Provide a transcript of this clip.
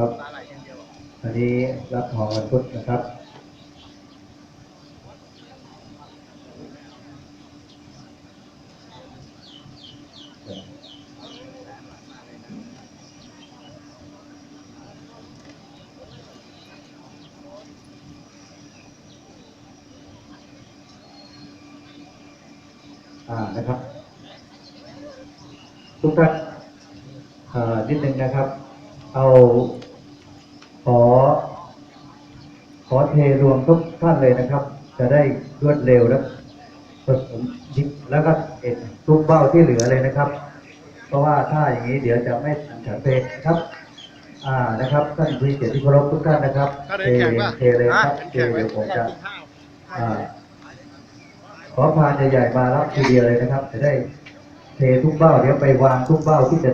ครับอันนี้รับทองวันพุธนะครับอ่านะครับทุกท่านอ่อนิดนึงนะครับ เอา ขอ ขอเทรวมทุกท่านเลยนะครับ จะได้รวดเร็วและผสมยิบแล้วก็เอ็ดทุกเบ้าที่เหลือเลยนะครับ เพราะว่าถ้าอย่างนี้เดี๋ยวจะไม่ทันฉันเพลงนะครับ อ่านะครับท่านผู้เกียรติที่เคารพทุกท่านนะครับถ้าเทเดินแข่งป่ะเทเลยครับฮะเทเดินแข่งไหมเดี๋ยวผมจะอ่าขอพานใหญ่ๆมารับทีเดียวเลยนะครับ จะได้เททุกเบ้าเดี๋ยวไปวางทุกเบ้าที่จะ